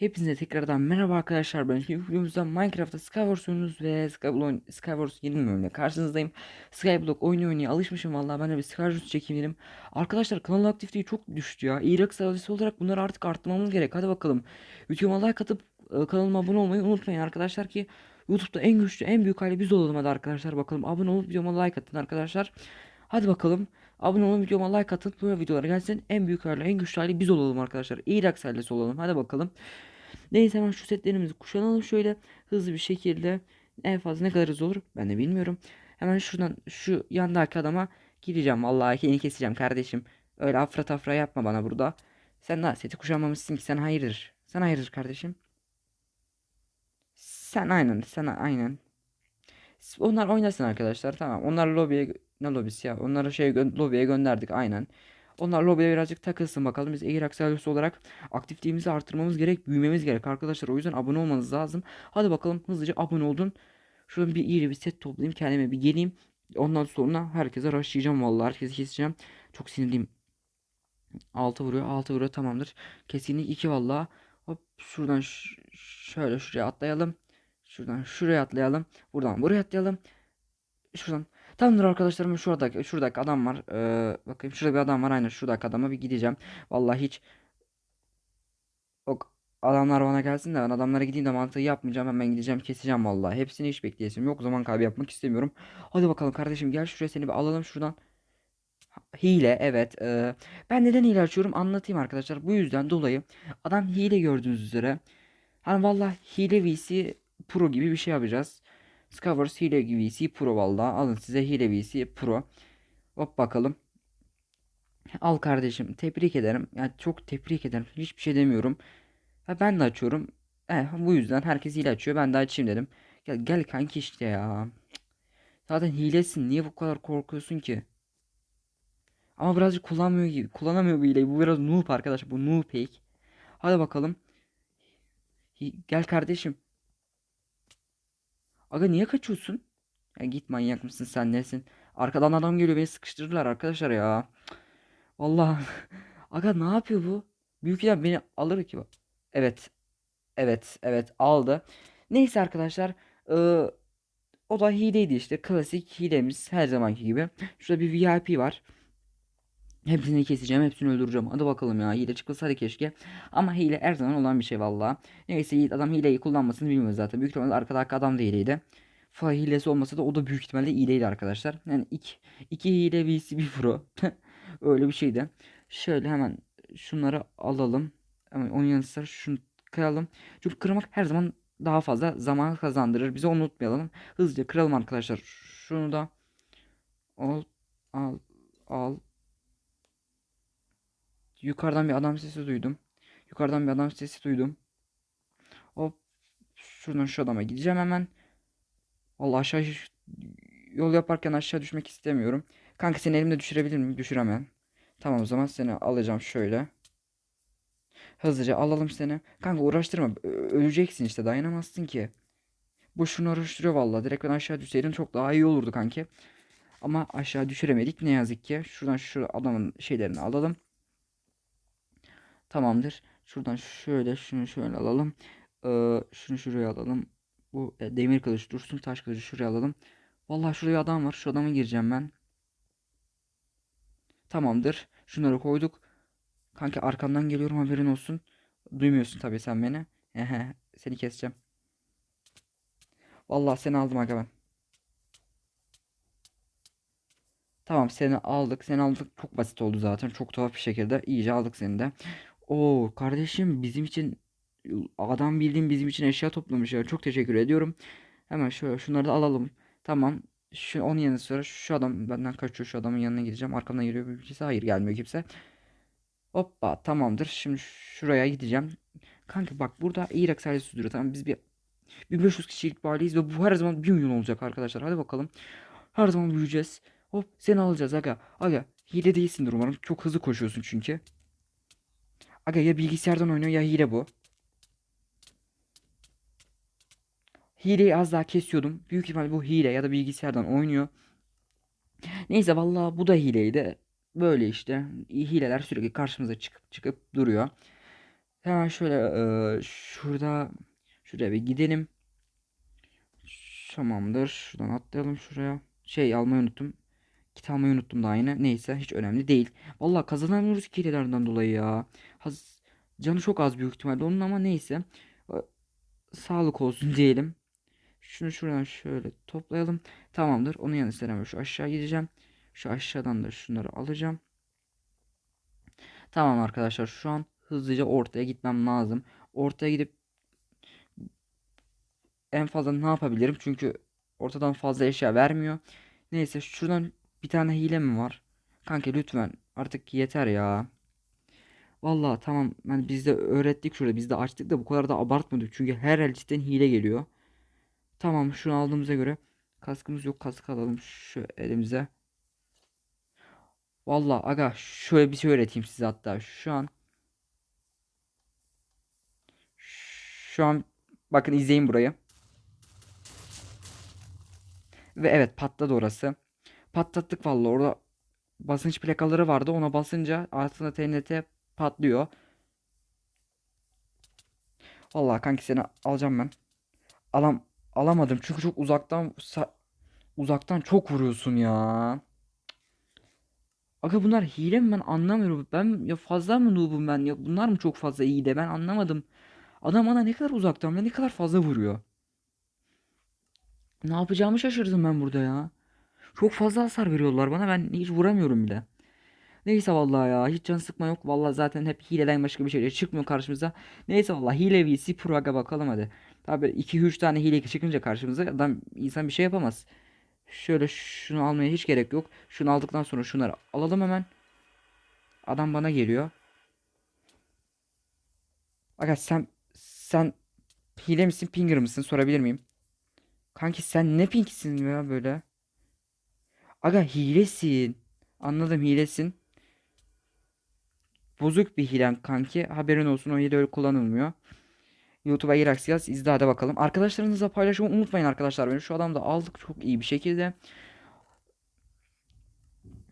Hepinize tekrardan merhaba arkadaşlar ben şimdi videomuzda Minecraft'ta Skywars oynuyoruz ve Skyblock, Skywars yeni bölümle karşınızdayım. Skyblock oyunu oynaya alışmışım vallahi ben de bir Skywars çekeyim dedim. Arkadaşlar kanal aktifliği çok düştü ya. İrak sayısı olarak bunları artık arttırmamız gerek. Hadi bakalım. Videoma like atıp e, kanalıma abone olmayı unutmayın arkadaşlar ki YouTube'da en güçlü en büyük hali biz olalım hadi arkadaşlar bakalım. Abone olup videoma like atın arkadaşlar. Hadi bakalım. Abone olun videoma like atın. Böyle videolar gelsin. En büyük hali en güçlü hali biz olalım arkadaşlar. İrak sayısı olalım. Hadi bakalım. Neyse hemen şu setlerimizi kuşanalım şöyle hızlı bir şekilde. En fazla ne kadar hızlı olur ben de bilmiyorum. Hemen şuradan şu yandaki adama gideceğim. Vallahi yeni keseceğim kardeşim. Öyle afra tafra yapma bana burada. Sen daha seti kuşanmamışsın ki sen hayırdır. Sen hayırdır kardeşim. Sen aynen sen aynen. Onlar oynasın arkadaşlar tamam. Onlar lobiye ne lobisi ya? Onları şey gö- lobiye gönderdik aynen. Onlar lobiye birazcık takılsın bakalım. Biz Air Axelius olarak aktifliğimizi artırmamız gerek, büyümemiz gerek arkadaşlar. O yüzden abone olmanız lazım. Hadi bakalım hızlıca abone olun. Şuradan bir iyi bir set toplayayım. Kendime bir geleyim. Ondan sonra herkese rushlayacağım vallahi. Herkesi keseceğim. Çok sinirliyim. 6 vuruyor. 6 vuruyor tamamdır. Kesinlik 2 vallahi. Hop şuradan şöyle şuraya atlayalım. Şuradan şuraya atlayalım. Buradan buraya atlayalım. Şuradan. Tamamdır arkadaşlarım şuradaki şuradaki adam var. Ee, bakayım şurada bir adam var. Aynen şuradaki adama bir gideceğim. Vallahi hiç o adamlar bana gelsin de ben adamlara gideyim de mantığı yapmayacağım. Hemen gideceğim keseceğim vallahi. Hepsini hiç bekleyesim yok. Zaman kaybı yapmak istemiyorum. Hadi bakalım kardeşim gel şuraya seni bir alalım şuradan. Hile evet. Ee, ben neden hile açıyorum anlatayım arkadaşlar. Bu yüzden dolayı adam hile gördüğünüz üzere. Hani vallahi hile VC Pro gibi bir şey yapacağız. Skywars hile VC Pro vallahi. Alın size hile VC Pro. Hop bakalım. Al kardeşim tebrik ederim. Yani çok tebrik ederim. Hiçbir şey demiyorum. Ha, ben de açıyorum. Eh, bu yüzden herkes hile açıyor. Ben de açayım dedim. Gel, gel kanki işte ya. Zaten hilesin. Niye bu kadar korkuyorsun ki? Ama birazcık kullanmıyor gibi. Kullanamıyor bu hileyi. Bu biraz noob arkadaşlar. Bu noob pek. Hadi bakalım. Gel kardeşim. Aga niye kaçıyorsun? Ya git manyak mısın sen nesin? Arkadan adam geliyor beni sıkıştırdılar arkadaşlar ya. Vallahi. Aga ne yapıyor bu? Büyük ihtimal beni alır ki bak. Evet. Evet. Evet aldı. Neyse arkadaşlar. eee, o da hileydi işte. Klasik hilemiz her zamanki gibi. Şurada bir VIP var. Hepsini keseceğim, hepsini öldüreceğim. Hadi bakalım ya. Hile çıkılsa hadi keşke. Ama hile her zaman olan bir şey valla. Neyse Yiğit adam hileyi kullanmasını bilmiyor zaten. Büyük ihtimalle arkadaki adam da hileydi. Fa hilesi olmasa da o da büyük ihtimalle hileydi arkadaşlar. Yani iki, iki hile vs bir pro. Öyle bir şeydi. Şöyle hemen şunları alalım. Hemen onun yanı sıra şunu kıralım. Çünkü kırmak her zaman daha fazla zaman kazandırır. Bizi unutmayalım. Hızlıca kıralım arkadaşlar. Şunu da al al al Yukarıdan bir adam sesi duydum. Yukarıdan bir adam sesi duydum. Hop. Şuradan şu adama gideceğim hemen. Vallahi aşağı yol yaparken aşağı düşmek istemiyorum. Kanka seni elimde düşürebilir miyim? Düşüremem. Tamam o zaman seni alacağım şöyle. Hızlıca alalım seni. Kanka uğraştırma. Öleceksin işte dayanamazsın ki. Boşuna uğraştırıyor vallahi. Direkt ben aşağı düşseydim çok daha iyi olurdu kanki. Ama aşağı düşüremedik ne yazık ki. Şuradan şu adamın şeylerini alalım. Tamamdır. Şuradan şöyle şunu şöyle alalım. Ee, şunu şuraya alalım. Bu e, demir kılıç dursun. Taş kılıcı şuraya alalım. Vallahi şuraya adam var. Şu adama gireceğim ben. Tamamdır. Şunları koyduk. Kanka arkandan geliyorum haberin olsun. Duymuyorsun tabii sen beni. Seni keseceğim. Vallahi seni aldım aga ben. Tamam seni aldık. Seni aldık. Çok basit oldu zaten. Çok tuhaf bir şekilde. iyice aldık seni de. Oo kardeşim bizim için adam bildiğin bizim için eşya toplamış ya. Çok teşekkür ediyorum. Hemen şöyle şunları da alalım. Tamam. Şu onun yanı sıra şu adam benden kaçıyor. Şu adamın yanına gideceğim. Arkamdan geliyor kimse. Hayır gelmiyor kimse. Hoppa tamamdır. Şimdi şuraya gideceğim. Kanka bak burada Irak servisi duruyor. Tamam biz bir 1500 kişilik bir ve bu her zaman 1 milyon olacak arkadaşlar. Hadi bakalım. Her zaman büyüyeceğiz. Hop seni alacağız aga. Aga hile değilsindir umarım. Çok hızlı koşuyorsun çünkü. Aga ya bilgisayardan oynuyor ya hile bu. Hileyi az daha kesiyordum. Büyük ihtimal bu hile ya da bilgisayardan oynuyor. Neyse vallahi bu da hileydi. Böyle işte hileler sürekli karşımıza çıkıp çıkıp duruyor. Hemen şöyle eee, şurada şuraya bir gidelim. Tamamdır. Şuradan atlayalım şuraya. Şey almayı unuttum. Kit almayı unuttum daha yine. Neyse hiç önemli değil. Vallahi kazanamıyoruz ki hilelerden dolayı ya. Haz, canı çok az büyük ihtimalle onun ama neyse. Sağlık olsun diyelim. Şunu şuradan şöyle toplayalım. Tamamdır. Onun yanı sıra şu aşağı gideceğim. Şu aşağıdan da şunları alacağım. Tamam arkadaşlar şu an hızlıca ortaya gitmem lazım. Ortaya gidip en fazla ne yapabilirim? Çünkü ortadan fazla eşya vermiyor. Neyse şuradan bir tane hile mi var? Kanka lütfen artık yeter ya. Vallahi tamam ben biz de öğrettik şurada biz de açtık da bu kadar da abartmadık. Çünkü her el cidden hile geliyor. Tamam şunu aldığımıza göre kaskımız yok kask alalım şu elimize. Vallahi aga şöyle bir şey öğreteyim size hatta şu an. Şu an bakın izleyin burayı. Ve evet patladı orası. Patlattık vallahi orada basınç plakaları vardı. Ona basınca altında TNT patlıyor. Vallahi kanki seni alacağım ben. Alam alamadım çünkü çok uzaktan uzaktan çok vuruyorsun ya. Aga bunlar hile mi ben anlamıyorum. Ben ya fazla mı noob'um ben ya bunlar mı çok fazla iyi de ben anlamadım. Adam bana ne kadar uzaktan ve ne kadar fazla vuruyor. Ne yapacağımı şaşırdım ben burada ya. Çok fazla hasar veriyorlar bana ben hiç vuramıyorum bile. Neyse vallahi ya hiç can sıkma yok. Vallahi zaten hep hileden başka bir şey çıkmıyor karşımıza. Neyse vallahi hile vs pro aga bakalım hadi. Tabi 2-3 tane hile çıkınca karşımıza adam insan bir şey yapamaz. Şöyle şunu almaya hiç gerek yok. Şunu aldıktan sonra şunları alalım hemen. Adam bana geliyor. Aga sen sen hile misin pinger mısın sorabilir miyim? Kanki sen ne pinksin ya böyle? Aga hilesin. Anladım hilesin. Bozuk bir hilen kanki. Haberin olsun o hile öyle kullanılmıyor. YouTube'a Irax yaz izle hadi bakalım. Arkadaşlarınızla paylaşmayı unutmayın arkadaşlar. Beni şu adamda aldık çok iyi bir şekilde.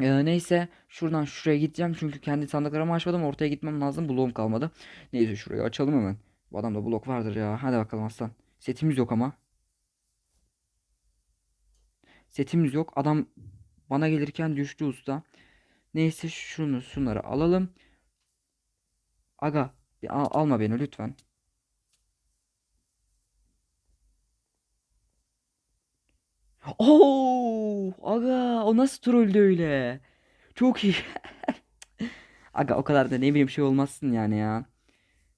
Ee, neyse şuradan şuraya gideceğim çünkü kendi sandıklarımı açmadım ortaya gitmem lazım bloğum kalmadı. Neyse şurayı açalım hemen. Bu adamda blok vardır ya. Hadi bakalım aslan. Setimiz yok ama. Setimiz yok. Adam bana gelirken düştü usta. Neyse şunu şunları alalım. Aga bir al- alma beni lütfen. Oo, aga o nasıl trolldü öyle? Çok iyi. Aga o kadar da ne bileyim şey olmazsın yani ya.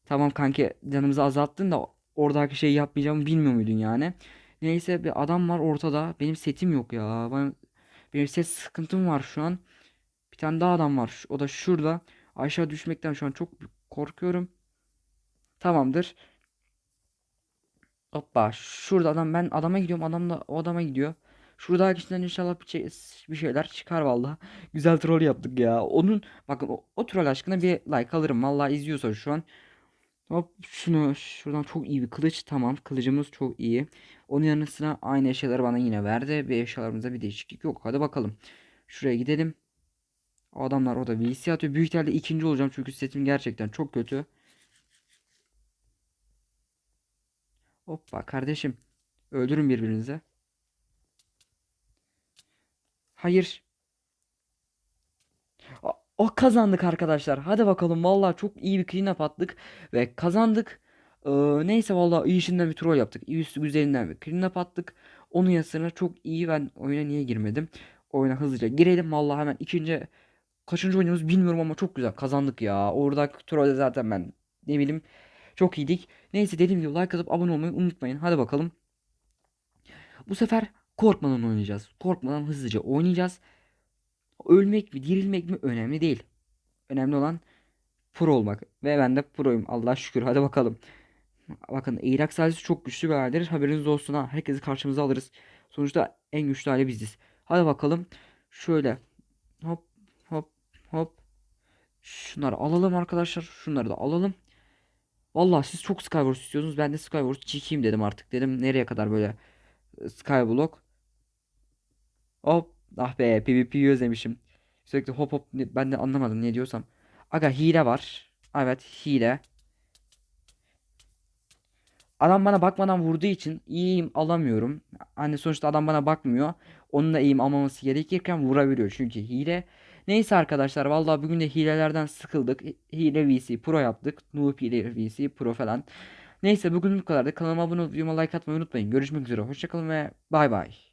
Tamam kanki canımızı azalttın da oradaki şeyi yapmayacağımı bilmiyor muydun yani? Neyse bir adam var ortada. Benim setim yok ya. Ben, benim set sıkıntım var şu an. Bir tane daha adam var. O da şurada. Aşağı düşmekten şu an çok korkuyorum. Tamamdır. Hoppa. Şurada adam ben adama gidiyorum. Adam da o adama gidiyor. Şurada kişiden inşallah bir, şey, bir şeyler çıkar vallahi. Güzel troll yaptık ya. Onun bakın o, o troll aşkına bir like alırım. Vallahi izliyorsa şu an. Hop şunu şuradan çok iyi bir kılıç. Tamam kılıcımız çok iyi. Onun yanı sıra aynı eşyaları bana yine verdi. Bir eşyalarımızda bir değişiklik yok. Hadi bakalım. Şuraya gidelim. O adamlar orada VC atıyor. Büyük ihtimalle ikinci olacağım çünkü setim gerçekten çok kötü. Hoppa kardeşim. Öldürün birbirinize. Hayır. O, kazandık arkadaşlar. Hadi bakalım. Vallahi çok iyi bir clean up attık. Ve kazandık. Ee, neyse vallahi iyi işinden bir troll yaptık. İyi üstü güzelinden bir clean up attık. Onun yanı çok iyi. Ben oyuna niye girmedim? Oyuna hızlıca girelim. Vallahi hemen ikinci kaçıncı oynuyoruz bilmiyorum ama çok güzel kazandık ya. Orada trolde zaten ben ne bileyim çok iyiydik. Neyse dediğim gibi like atıp abone olmayı unutmayın. Hadi bakalım. Bu sefer korkmadan oynayacağız. Korkmadan hızlıca oynayacağız. Ölmek mi dirilmek mi önemli değil. Önemli olan pro olmak. Ve ben de proyum. Allah şükür. Hadi bakalım. Bakın Irak sadece çok güçlü bir ailedir. Haberiniz olsun ha. Herkesi karşımıza alırız. Sonuçta en güçlü aile biziz. Hadi bakalım. Şöyle. Hop hop. Şunları alalım arkadaşlar. Şunları da alalım. Vallahi siz çok Skywars istiyorsunuz. Ben de Skywars çekeyim dedim artık. Dedim nereye kadar böyle e, Skyblock. Hop. Ah be PvP'yi özlemişim. Sürekli hop hop ben de anlamadım ne diyorsam. Aga hile var. Evet hile. Adam bana bakmadan vurduğu için iyi eğim alamıyorum. Hani sonuçta adam bana bakmıyor. Onun da eğim almaması gerekirken vurabiliyor çünkü hile. Neyse arkadaşlar vallahi bugün de hilelerden sıkıldık. Hile VC Pro yaptık. Noob hile VC Pro falan. Neyse bugün bu kadar da kanalıma abone olup videoma like atmayı unutmayın. Görüşmek üzere. Hoşçakalın ve bay bay.